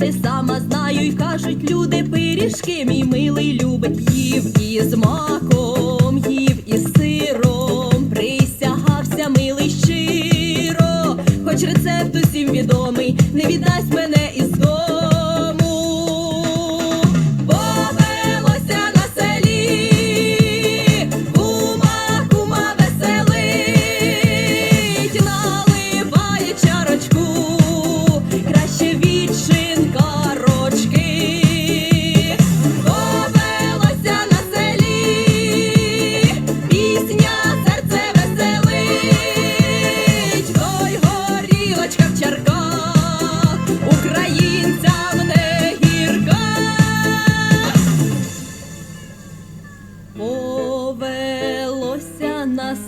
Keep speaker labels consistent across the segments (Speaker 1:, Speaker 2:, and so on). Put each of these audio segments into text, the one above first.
Speaker 1: Ти сама знаю, й кажуть люди пиріжки. Мій милий любить їв і з маком, їв із сиром, присягався милий щиро, хоч рецепт усім відомий, не віддай.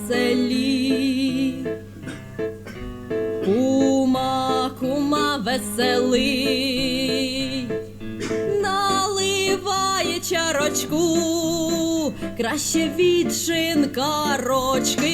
Speaker 1: селі. Кума, кума веселий, наливає чарочку, краще від шинкарочки.